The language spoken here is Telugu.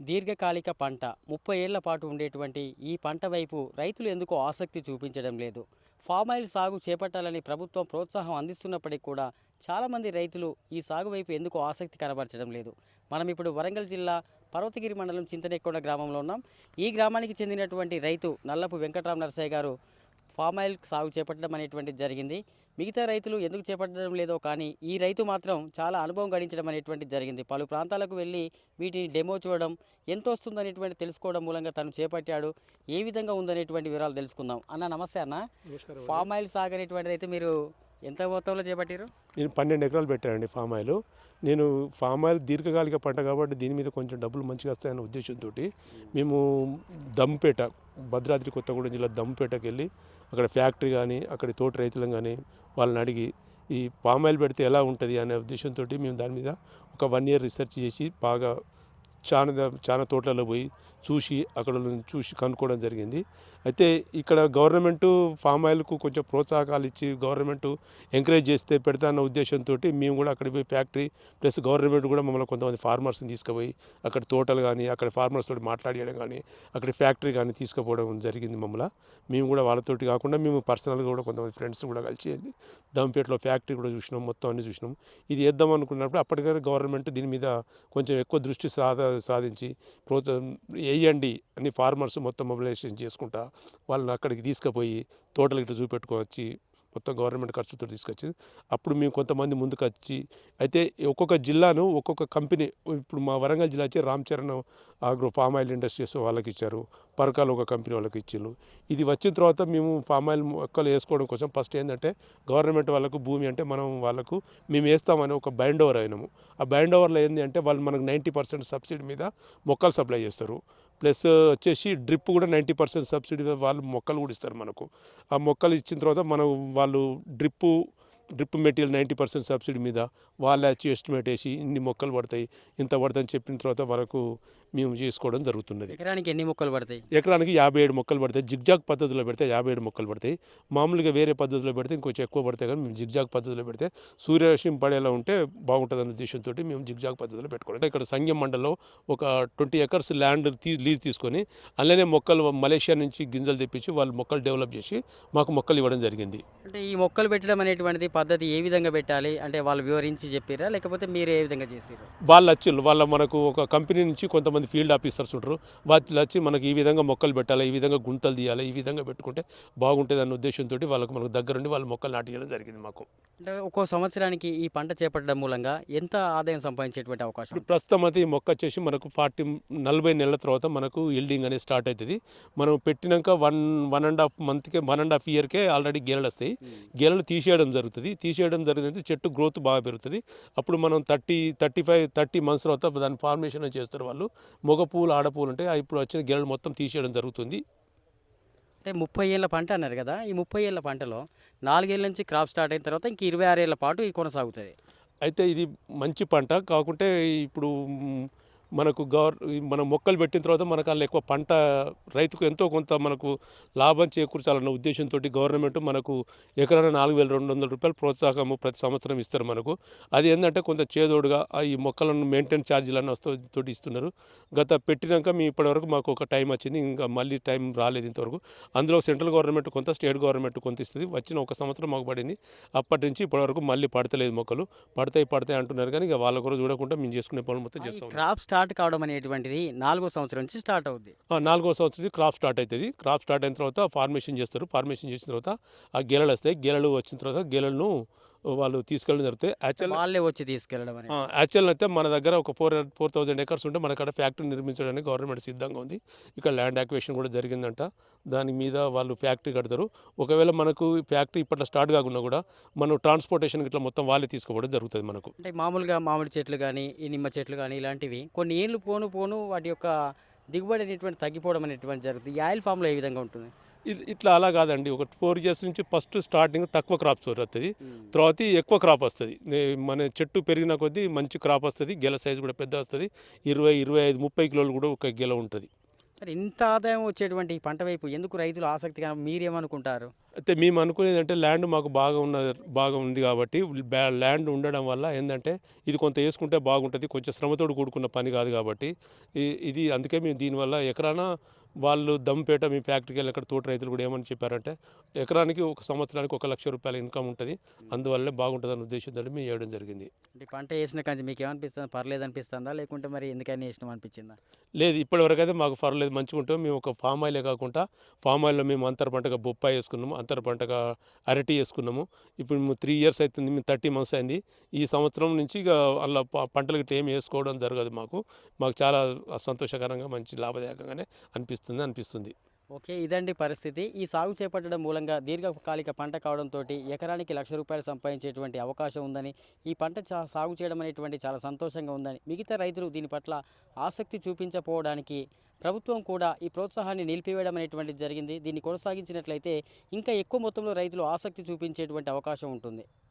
దీర్ఘకాలిక పంట. ముప్పై ఏళ్ళ పాటు ఉండేటువంటి ఈ పంట వైపు రైతులు ఎందుకు ఆసక్తి చూపించడం లేదు? ఫామ్ ఆయిల్ సాగు చేపట్టాలని ప్రభుత్వం ప్రోత్సాహం అందిస్తున్నప్పటికీ కూడా చాలామంది రైతులు ఈ సాగు వైపు ఎందుకు ఆసక్తి కనబరచడం లేదు? మనం ఇప్పుడు వరంగల్ జిల్లా పర్వతగిరి మండలం చింతనెక్కొండ గ్రామంలో ఉన్నాం. ఈ గ్రామానికి చెందినటువంటి రైతు నల్లపు వెంకటరామ నరసయ్య గారు ఫామ్ ఆయిల్ సాగు చేపట్టడం అనేటువంటిది జరిగింది. మిగతా రైతులు ఎందుకు చేపట్టడం లేదో కానీ ఈ రైతు మాత్రం చాలా అనుభవం గడించడం అనేటువంటిది జరిగింది. పలు ప్రాంతాలకు వెళ్ళి వీటిని డెమో చూడడం ఎంత వస్తుందనేటువంటి తెలుసుకోవడం మూలంగా తను చేపట్టాడు. ఏ విధంగా ఉందనేటువంటి వివరాలు తెలుసుకుందాం. అన్న నమస్తే అన్న. ఫామ్ ఆయిల్ సాగు అనేటువంటిది అయితే మీరు ఎంత మొత్తంలో చేపట్టారు నేను పన్నెండు ఎకరాలు పెట్టానండి ఫామ్ ఆయిల్. నేను ఫామ్ ఆయిల్ దీర్ఘకాలిక పంట కాబట్టి దీని మీద కొంచెం డబ్బులు మంచిగా వస్తాయన్న ఉద్దేశంతో మేము దమ్పేట భద్రాద్రి కొత్తగూడెం జిల్లా దమ్పేటకి వెళ్ళి అక్కడ ఫ్యాక్టరీ కానీ అక్కడ తోటి రైతులను కానీ వాళ్ళని అడిగి ఈ పామ్ ఆయిల్ పెడితే ఎలా ఉంటుంది అనే ఉద్దేశంతో మేము దాని మీద ఒక వన్ ఇయర్ రీసెర్చ్ చేసి బాగా చాలా చాలా తోటలలో పోయి చూసి అక్కడ చూసి కనుక్కోవడం జరిగింది. అయితే ఇక్కడ గవర్నమెంట్ ఫామ్ ఆయిల్కు కొంచెం ప్రోత్సాహకాలు ఇచ్చి గవర్నమెంట్ ఎంకరేజ్ చేస్తే పెడతా అన్న ఉద్దేశంతో మేము కూడా అక్కడికి పోయి ఫ్యాక్టరీ ప్లస్ గవర్నమెంట్ కూడా మమ్మల్ని కొంతమంది ఫార్మర్స్ని తీసుకుపోయి అక్కడ తోటలు కానీ అక్కడ ఫార్మర్స్ తోటి మాట్లాడడం కానీ అక్కడ ఫ్యాక్టరీ కానీ తీసుకుపోవడం జరిగింది మమ్మల్ని మేము కూడా వాళ్ళతోటి కాకుండా మేము పర్సనల్గా కూడా కొంతమంది ఫ్రెండ్స్ కూడా కలిసి వెళ్ళి దంపేటలో ఫ్యాక్టరీ కూడా చూసినాం మొత్తం అన్ని చూసినాం. ఇది వేద్దాం అనుకున్నప్పుడు అప్పటికైనా గవర్నమెంట్ దీని మీద కొంచెం ఎక్కువ దృష్టి సాధ సాధించి ప్రోత్సాహం వేయండి అని ఫార్మర్స్ మొత్తం మొబిలైజేషన్ చేసుకుంటా వాళ్ళని అక్కడికి తీసుకుపోయి తోటలు ఇటు చూపెట్టుకొని వచ్చి మొత్తం గవర్నమెంట్ ఖర్చుతో తీసుకొచ్చింది. అప్పుడు మేము కొంతమంది ముందుకు వచ్చి అయితే ఒక్కొక్క జిల్లాను ఒక్కొక్క కంపెనీ ఇప్పుడు మా వరంగల్ జిల్లా వచ్చి Ram Charan agro palm oil industries వాళ్ళకి ఇచ్చారు. పరకాలు ఒక కంపెనీ వాళ్ళకి ఇచ్చిండ్రు ఇది వచ్చిన తర్వాత మేము ఫామ్ ఆయిల్ మొక్కలు వేసుకోవడం కోసం ఫస్ట్ ఏంటంటే గవర్నమెంట్ వాళ్ళకు భూమి అంటే మనం వాళ్ళకు మేము వేస్తామని ఒక బైండ్ ఓవర్ అయినాము. ఆ బైండ్ ఓవర్లో ఏంటి అంటే వాళ్ళు మనకు నైంటీ పర్సెంట్ సబ్సిడీ మీద మొక్కలు సప్లై చేస్తారు. ప్లస్ వచ్చేసి డ్రిప్ కూడా నైంటీ పర్సెంట్ సబ్సిడీ వాళ్ళు మొక్కలు కూడా ఇస్తారు మనకు. ఆ మొక్కలు ఇచ్చిన తర్వాత మనం వాళ్ళు drip drip material ninety percent subsidy మీద వాళ్ళే వచ్చి ఎస్టిమేట్ వేసి ఇన్ని మొక్కలు పడతాయి ఇంత పడతాయని చెప్పిన తర్వాత వరకు మేము చేసుకోవడం జరుగుతున్నది. ఎకరానికి ఎన్ని మొక్కలు పడతాయి? ఎకరానికి యాభై ఏడు మొక్కలు పడతాయి. జిగ్జాగ్ పద్ధతిలో పెడితే యాభై ఏడు మొక్కలు పడతాయి. మామూలుగా వేరే పద్ధతిలో పెడితే ఇంకొంచెం ఎక్కువ పడతాయి కానీ మేము జిగ్జాగ్ పద్ధతిలో పెడితే సూర్యరశ్మి పడేలా ఉంటే బాగుంటుందన్న ఉద్దేశంతో మేము జిగ్జాగ్ పద్ధతిలో పెట్టుకోవడం ఇక్కడ సంగం మండలంలో ఒక ట్వంటీ ఎకర్స్ ల్యాండ్ తీ లీజ్ తీసుకొని అలానే మొక్కలు మలేషియా నుంచి గింజలు తెప్పించి వాళ్ళు మొక్కలు డెవలప్ చేసి మాకు మొక్కలు ఇవ్వడం జరిగింది. అంటే ఈ మొక్కలు పెట్టడం అనేటువంటిది పద్ధతి ఏ విధంగా పెట్టాలి అంటే వాళ్ళు వివరించి చెప్పారా? లేకపోతే మీరు ఏ విధంగా చేసారు వాళ్ళు వచ్చి వాళ్ళ మనకు ఒక కంపెనీ నుంచి కొంతమంది ఫీల్డ్ ఆఫీసర్స్ ఉంటారు. వాళ్ళు వచ్చి మనకి ఈ విధంగా మొక్కలు పెట్టాలి ఈ విధంగా గుంతలు తీయాలి ఈ విధంగా పెట్టుకుంటే బాగుంటుంది అన్న ఉద్దేశంతో వాళ్ళకు మనకు దగ్గరుండి వాళ్ళు మొక్కలు నాటియడం జరిగింది మాకు. అంటే ఒక్కో సంవత్సరానికి ఈ పంట చేపట్టడం మూలంగా ఎంత ఆదాయం సంపాదించేటువంటి అవకాశం ప్రస్తుతం అయితే ఈ మొక్క వచ్చేసి మనకు ఫార్టీ నలభై నెలల తర్వాత మనకు ఇల్డింగ్ అనేది స్టార్ట్ అవుతుంది. మనం పెట్టినాక వన్ వన్ అండ్ హాఫ్ మంత్కే వన్ అండ్ హాఫ్ ఇయర్కే ఆల్రెడీ గెలలు వస్తాయి. గెలలు తీసేయడం జరుగుతుంది. తీసేయడం జరిగింది. చెట్టు గ్రోత్ బాగా పెరుగుతుంది. అప్పుడు మనం thirty thirty five thirty months తర్వాత దాని ఫార్మేషన్ చేస్తారు వాళ్ళు. మగ పూలు ఆడ పూలు ఉంటాయి. ఆ ఇప్పుడు వచ్చిన గెలలు మొత్తం తీసేయడం జరుగుతుంది. అంటే ముప్పై ఏళ్ళ పంట అన్నారు కదా. ఈ ముప్పై ఏళ్ళ పంటలో నాలుగేళ్ళ నుంచి క్రాప్ స్టార్ట్ అయిన తర్వాత ఇంక ఇరవై ఆరేళ్ళ పాటు ఇది కొనసాగుతుంది. అయితే ఇది మంచి పంట. కాకుంటే ఇప్పుడు మనకు గవర్ మన మొక్కలు పెట్టిన తర్వాత మనకు అందులో ఎక్కువ పంట రైతుకు ఎంతో కొంత మనకు లాభం చేకూర్చాలన్న ఉద్దేశంతో గవర్నమెంట్ మనకు ఎకరాన నాలుగు వేల రెండు వందల రూపాయలు ప్రోత్సాహము ప్రతి సంవత్సరం ఇస్తారు మనకు. అది ఏంటంటే కొంత చేదోడుగా ఈ మొక్కలను మెయింటైన్ ఛార్జీలన్నీ వస్తూ తోటి ఇస్తున్నారు. గత పెట్టినాక మీ ఇప్పటివరకు మాకు ఒక టైం వచ్చింది ఇంకా మళ్ళీ టైం రాలేదు ఇంతవరకు. అందులో సెంట్రల్ గవర్నమెంట్ కొంత స్టేట్ గవర్నమెంట్ కొంత ఇస్తుంది. వచ్చిన ఒక సంవత్సరం మాకు పడింది. అప్పటి నుంచి ఇప్పటివరకు మళ్ళీ పడతలేదు మొక్కలు. పడతాయి పడతాయి అంటున్నారు కానీ ఇక వాళ్ళ కూడా చూడకుండా మేము చేసుకునే పనులు మొత్తం చేస్తాం స్టార్ట్ కావడం అనేటువంటిది నాలుగో సంవత్సరం నుంచి స్టార్ట్ అవుద్ది. నాలుగో సంవత్సరం క్రాప్ స్టార్ట్ అవుతుంది క్రాప్ స్టార్ట్ అయిన తర్వాత ఫార్మేషన్ చేస్తారు. ఫార్మేషన్ చేసిన తర్వాత ఆ గెలలు వస్తాయి. గెలలు వచ్చిన తర్వాత గెలలను వాళ్ళు తీసుకెళ్ళడం జరుగుతాయి యాక్చువల్ వాళ్ళే వచ్చి తీసుకెళ్ళడం యాక్చువల్ అయితే మన దగ్గర ఒక ఫోర్ ఫోర్ థౌజండ్ ఎకర్స్ ఉంటే మన అక్కడ ఫ్యాక్టరీ నిర్మించడానికి గవర్నమెంట్ సిద్ధంగా ఉంది. ఇక్కడ ల్యాండ్ యాక్వేషన్ కూడా జరిగిందంట. దాని మీద వాళ్ళు ఫ్యాక్టరీ కడతారు. ఒకవేళ మనకు ఫ్యాక్టరీ ఇప్పట్లో స్టార్ట్ కాకుండా కూడా మనం ట్రాన్స్పోర్టేషన్ ఇట్లా మొత్తం వాళ్ళే తీసుకోవడం జరుగుతుంది మనకు. అంటే మామూలుగా మామిడి చెట్లు కానీ ఈ నిమ్మ చెట్లు కానీ ఇలాంటివి కొన్ని ఏళ్ళు పోను పోను వాటి యొక్క దిగుబడి అనేటువంటి తగ్గిపోవడం అనేటువంటి జరుగుతుంది. ఈ ఆయిల్ ఫామ్లో ఏ విధంగా ఉంటుంది? ఇది ఇట్లా అలా కాదండి. ఒక ఫోర్ ఇయర్స్ నుంచి ఫస్ట్ స్టార్టింగ్ తక్కువ క్రాప్స్ వస్తుంది తర్వాత ఎక్కువ క్రాప్ వస్తుంది. మన చెట్టు పెరిగిన కొద్దీ మంచి క్రాప్ వస్తుంది. గెల సైజు కూడా పెద్ద వస్తుంది. ఇరవై ఇరవై ఐదు ముప్పై కిలోలు కూడా ఒక గెల ఉంటుంది. మరి ఇంత ఆదాయం వచ్చేటువంటి ఈ పంట వైపు ఎందుకు రైతులు ఆసక్తిగా మీరేమనుకుంటారు? అయితే మేము అనుకునేది అంటే ల్యాండ్ మాకు బాగా ఉన్న బాగా ఉంది కాబట్టి ల్యాండ్ ఉండడం వల్ల ఏంటంటే ఇది కొంత వేసుకుంటే బాగుంటుంది. కొంచెం శ్రమతోడు కూడుకున్న పని కాదు కాబట్టి. ఇది అందుకే మేము దీనివల్ల ఎకరానా వాళ్ళు దమ్పేట మీ ఫ్యాక్టరీకి వెళ్ళి అక్కడ తోట రైతులు కూడా ఏమని చెప్పారంటే ఎకరానికి ఒక సంవత్సరానికి ఒక లక్ష రూపాయల ఇన్కమ్ ఉంటుంది అందువల్లే బాగుంటుంది అనే ఉద్దేశంతో మేము వేయడం జరిగింది. అంటే పంట వేసిన కంచి మీకు ఏమనిపిస్తుంది పర్లేదు అనిపిస్తుందా? లేకుంటే మరి ఎందుకని వేసినాం అనిపించిందా? లేదు ఇప్పటివరకు అయితే మాకు పర్లేదు మంచిగా ఉంటుంది. మేము ఒక ఫామ్ ఆయిలే కాకుండా ఫామ్ ఆయిల్లో మేము అంతర పంటగా బొప్పాయి వేసుకున్నాము అంతర పంటగా అరటి వేసుకున్నాము. ఇప్పుడు మేము త్రీ ఇయర్స్ అవుతుంది మేము థర్టీ మంత్స్ అయింది. ఈ సంవత్సరం నుంచి ఇక అలా ప- పంటలు గిట్ల ఏం వేసుకోవడం జరగదు మాకు. మాకు చాలా సంతోషకరంగా మంచి లాభదాయకంగానే అనిపిస్తుంది. అనిపిస్తుంది. ఓకే ఇదండి పరిస్థితి. ఈ సాగు చేపట్టడం మూలంగా దీర్ఘకాలిక పంట కావడంతో ఎకరానికి లక్ష రూపాయలు సంపాదించేటువంటి అవకాశం ఉందని ఈ పంట చా- సాగు చేయడం అనేటువంటి చాలా సంతోషంగా ఉందని మిగతా రైతులు దీని పట్ల ఆసక్తి చూపించకపోవడానికి ప్రభుత్వం కూడా ఈ ప్రోత్సాహాన్ని నిలిపివేయడం అనేటువంటిది జరిగింది. దీన్ని కొనసాగించినట్లయితే ఇంకా ఎక్కువ మొత్తంలో రైతులు ఆసక్తి చూపించేటువంటి అవకాశం ఉంటుంది.